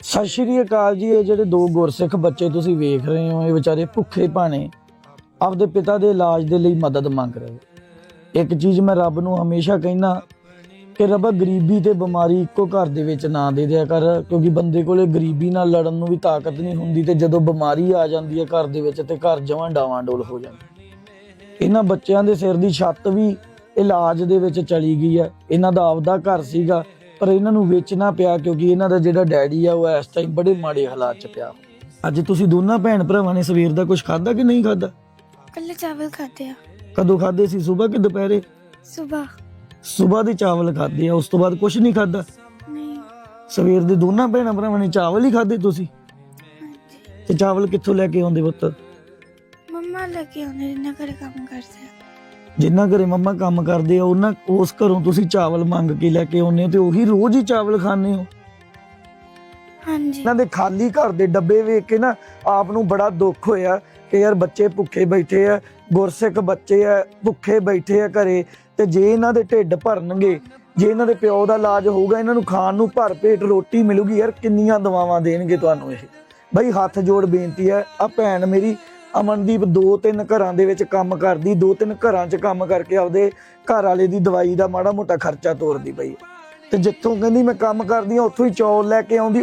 ਸਤਿ ਸ਼੍ਰੀ ਅਕਾਲ ਜੀ, ਇਹ ਜਿਹੜੇ ਦੋ ਗੁਰਸਿੱਖ ਬੱਚੇ ਤੁਸੀਂ ਵੇਖ ਰਹੇ ਹੋ, ਇਹ ਵਿਚਾਰੇ ਭੁੱਖੇ ਭਾਣੇ ਆਪਦੇ ਪਿਤਾ ਦੇ ਇਲਾਜ ਦੇ ਲਈ ਮਦਦ ਮੰਗ ਰਹੇ ਇੱਕ ਚੀਜ਼ ਮੈਂ ਰੱਬ ਨੂੰ ਹਮੇਸ਼ਾ ਕਹਿੰਦਾ ਕਿ ਰੱਬਾ ਗਰੀਬੀ ਤੇ ਬਿਮਾਰੀ ਇੱਕੋ ਘਰ ਦੇ ਵਿੱਚ ਨਾ ਦੇ ਦਿਆ ਕਰ, ਕਿਉਂਕਿ ਬੰਦੇ ਕੋਲੇ ਗਰੀਬੀ ਨਾਲ ਲੜਨ ਨੂੰ ਵੀ ਤਾਕਤ ਨਹੀਂ ਹੁੰਦੀ ਤੇ ਜਦੋਂ ਬਿਮਾਰੀ ਆ ਜਾਂਦੀ ਹੈ ਘਰ ਦੇ ਵਿੱਚ ਤੇ ਘਰ ਜਮਾਂ ਡਾਵਾਂ ਡੋਲ ਹੋ ਜਾਂਦਾ ਇਹਨਾਂ ਬੱਚਿਆਂ ਦੇ ਸਿਰ ਦੀ ਛੱਤ ਵੀ ਇਲਾਜ ਦੇ ਵਿੱਚ ਚਲੀ ਗਈ ਹੈ। ਇਹਨਾਂ ਦਾ ਆਪਦਾ ਘਰ ਸੀਗਾ ਪਰ ਇਹਨਾਂ ਨੂੰ ਵੇਚਣਾ ਪਿਆ ਕਿਉਂਕਿ ਇਹਨਾਂ ਦਾ ਜਿਹੜਾ ਡੈਡੀ ਆ ਉਹ ਇਸ ਟਾਈਮ ਬੜੇ ਮਾੜੇ ਹਾਲਾਤ 'ਚ ਪਿਆ। ਅੱਜ ਤੁਸੀਂ ਦੋਨਾਂ ਭੈਣ ਭਰਾਵਾਂ ਨੇ ਸਵੇਰ ਦਾ ਕੁਝ ਖਾਦਾ ਕਿ ਨਹੀਂ ਖਾਦਾ ਕੱਲੇ ਚਾਵਲ ਖਾਤੇ ਆ। ਕਦੋਂ ਖਾਦੇ ਸੀ? ਸਵੇਰ ਕਿ ਦੁਪਹਿਰੇ? ਸਵੇਰ। ਸਵੇਰ ਦੇ ਚਾਵਲ ਖਾਦੇ ਆ ਉਸ ਤੋਂ ਬਾਅਦ ਕੁਝ ਨਹੀਂ ਖਾਦਾ ਨਹੀਂ। ਸਵੇਰ ਦੇ ਦੋਨਾਂ ਭੈਣਾਂ ਭਰਾਵਾਂ ਨੇ ਚਾਵਲ ਹੀ ਖਾਦੇ ਤੁਸੀਂ? ਤੇ ਚਾਵਲ ਕਿੱਥੋਂ ਲੈ ਕੇ ਆਉਂਦੇ ਪੁੱਤ? ਮੰਮਾ ਲੱਗੇ ਉਹਨੇ ਇਹਨਾਂ ਘਰੇ ਕੰਮ ਕਰਦੇ ਆ। ਜਿੰਨਾ ਘਰੇ ਮੰਮਾ ਕੰਮ ਕਰਦੇ ਆ ਉਹਨਾਂ ਉਸ ਘਰੋਂ ਤੁਸੀਂ ਚਾਵਲ ਮੰਗ ਕੇ ਲੈ ਕੇ ਆਉਂਦੇ ਹੋ ਤੇ ਉਹੀ ਰੋਜ਼ ਹੀ ਚਾਵਲ ਖਾਂਦੇ ਹੋ। ਹਾਂਜੀ। ਇਹਨਾਂ ਦੇ ਖਾਲੀ ਘਰ ਦੇ ਡੱਬੇ ਵੇਖ ਕੇ ਨਾ ਆਪ ਨੂੰ ਬੜਾ ਦੁੱਖ ਹੋਇਆ ਕਿ ਯਾਰ ਬੱਚੇ ਭੁੱਖੇ ਬੈਠੇ ਆ ਗੁਰਸਿੱਖ ਬੱਚੇ ਆ ਭੁੱਖੇ ਬੈਠੇ ਆ ਘਰੇ ਤੇ ਜੇ ਇਹਨਾਂ ਦੇ ਢਿੱਡ ਭਰਨਗੇ ਜੇ ਇਹਨਾਂ ਦੇ ਪਿਓ ਦਾ ਇਲਾਜ ਹੋਊਗਾ ਇਹਨਾਂ ਨੂੰ ਖਾਣ ਨੂੰ ਭਰ ਪੇਟ ਰੋਟੀ ਮਿਲੂਗੀ ਯਾਰ ਕਿੰਨੀਆਂ ਦਵਾਵਾਂ ਦੇਣਗੇ ਤੁਹਾਨੂੰ ਇਹ। ਬਈ ਹੱਥ ਜੋੜ ਬੇਨਤੀ ਹੈ ਆ ਭੈਣ ਮੇਰੀ ਅਮਨਦੀਪ ਦੋ ਤਿੰਨ ਘਰਾਂ ਦੇ ਵਿੱਚ ਕੰਮ ਕਰਦੀ, ਦੋ ਤਿੰਨ ਘਰਾਂ 'ਚ ਕੰਮ ਕਰਕੇ ਆਪਦੇ ਘਰ ਵਾਲੇ ਦੀ ਦਵਾਈ ਦਾ ਮਾੜਾ ਮੋਟਾ ਖਰਚਾ ਤੋਰਦੀ ਪਈ ਤੇ ਜਿੱਥੋਂ ਕਹਿੰਦੀ ਮੈਂ ਕੰਮ ਕਰਦੀ ਆ ਉੱਥੋਂ ਹੀ ਚੌਲ ਲੈ ਕੇ ਆਉਂਦੀ।